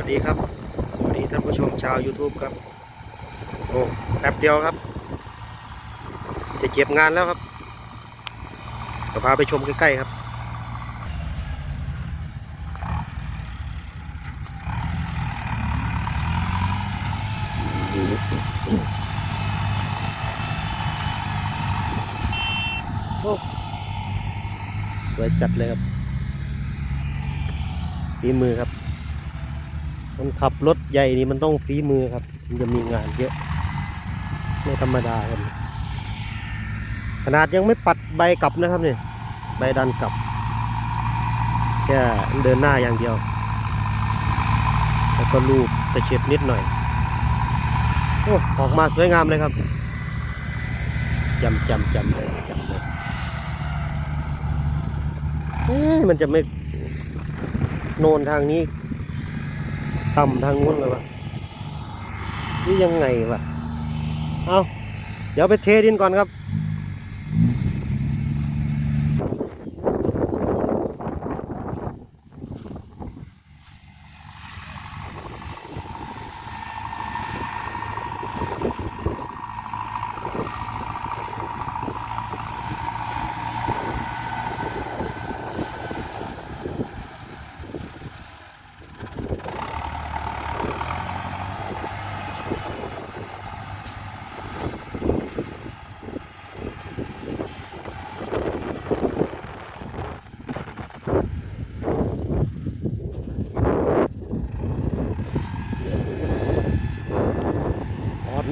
วัสดีครับ สวัสดีท่านผู้ชมชาว YouTube ครับ โอ้แป๊บเดียวครับ จะเก็บงานแล้วครับจะพาไปชมใกล้ๆครับโอ้สวยจัดเลยครับฝีมือครับ คนขับรถใหญ่นี่มันต้องฝีมือครับ ถึงจะมีงานเยอะ ไม่ธรรมดาครับขนาดยังไม่ปัดใบกลับนะครับเนี่ยใบดันกลับ แค่เดินหน้าอย่างเดียว แล้วก็ลูบตะเช็ดนิดหน่อยโอ้ออกมาสวยงามเลยครับจำจำจำเลยจำเลยเอ๊ะมันจะไม่โนนทางนี้ ต่ำทางนู้นเลยวะนี่ยังไงวะเอาเดี๋ยวไปเทดินก่อนครับ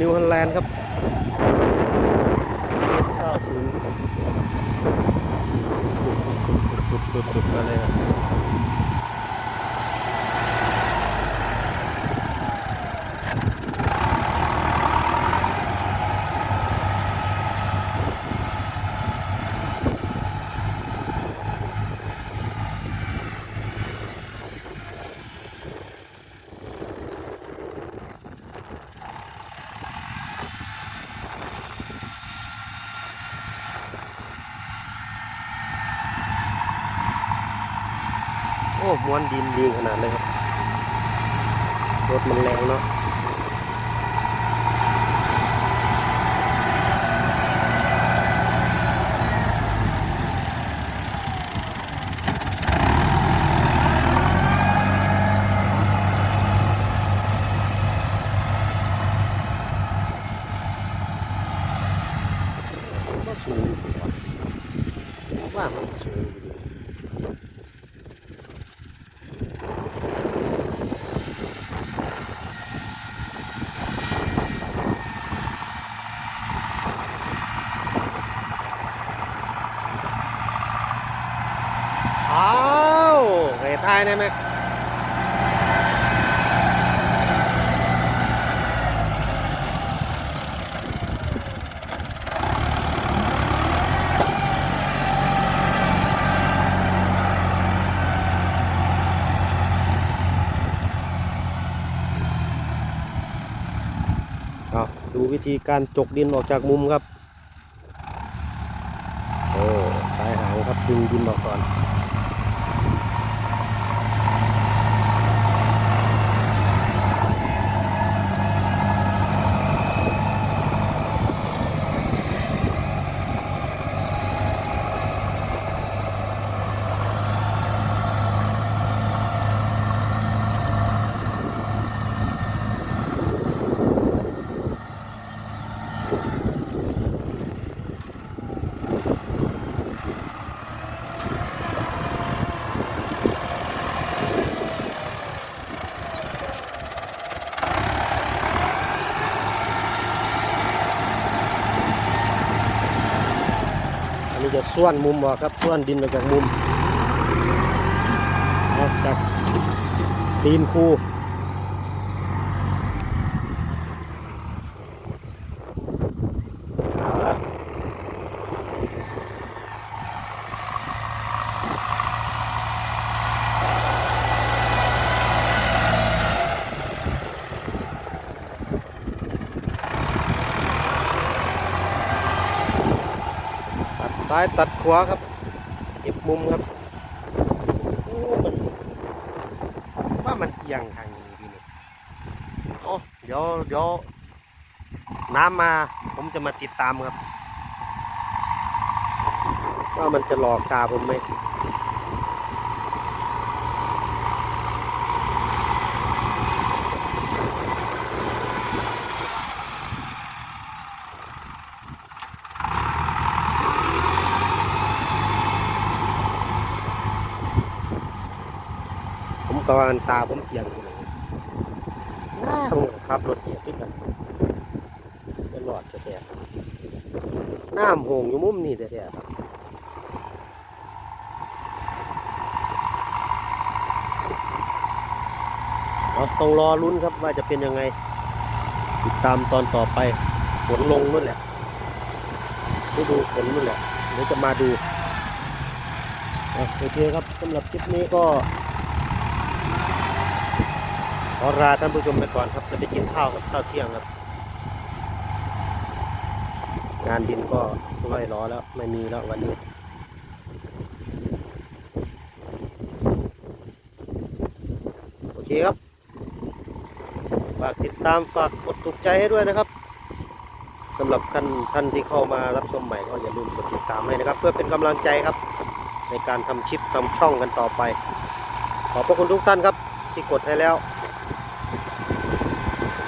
นิวฮันแลนด์ครับสุดๆๆๆมาเลยครับโอ้ ม้วนดินดีขนาดเลยครับ รถมันแรงเนาะสูงอยู่ว่ะผมว่ามันสูงอยู่ดีอ้าวไอ้ทายได้ไหมดูวิธีการจกดินออกจากมุมครับ โอ้สายหางครับดึงดินออกก่อน นี่จะส่วนมุมออกครับส่วนดินไปจากมุมออกจากตีนคูายตัดขวาครับ เก็บมุมครับมันว่ามันเอียงทางนี้พี่นี้เดี๋ยวเดี๋ยวน้ำมาผมจะมาติดตามครับ ว่ามันจะหลอกตาผมไหม ผมกำลังตาผมเทียงอยู่เลยหน้าผมก็ขับรถเจียบด้วยกันจะหลอดจะแตกน้ำโหงอยู่มุมนี่แต่ๆครับเราต้องรอลุ้นครับว่าจะเป็นยังไง ติดตามตอนต่อไปฝนลงนู่นแหละฤดูฝนนู่นแหละเดี๋ยวจะมาดูอะโอเคครับสำหรับคลิปนี้ก็ ขอลาท่านผู้ชมไปก่อนครับ จะไปกินข้าวกับข้าวเที่ยงครับ งานดินก็ไม่รอแล้ว ไม่มีแล้ววันนี้โอเคครับ ฝากติดตามฝากกดถูกใจให้ด้วยนะครับสำหรับท่านท่านที่เข้ามารับชมใหม่ก็อย่าลืมกดติดตามให้นะครับ เพื่อเป็นกำลังใจครับ ในการทำคลิปทำช่องกันต่อไป ขอบพระคุณทุกท่านครับ ที่กดให้แล้ว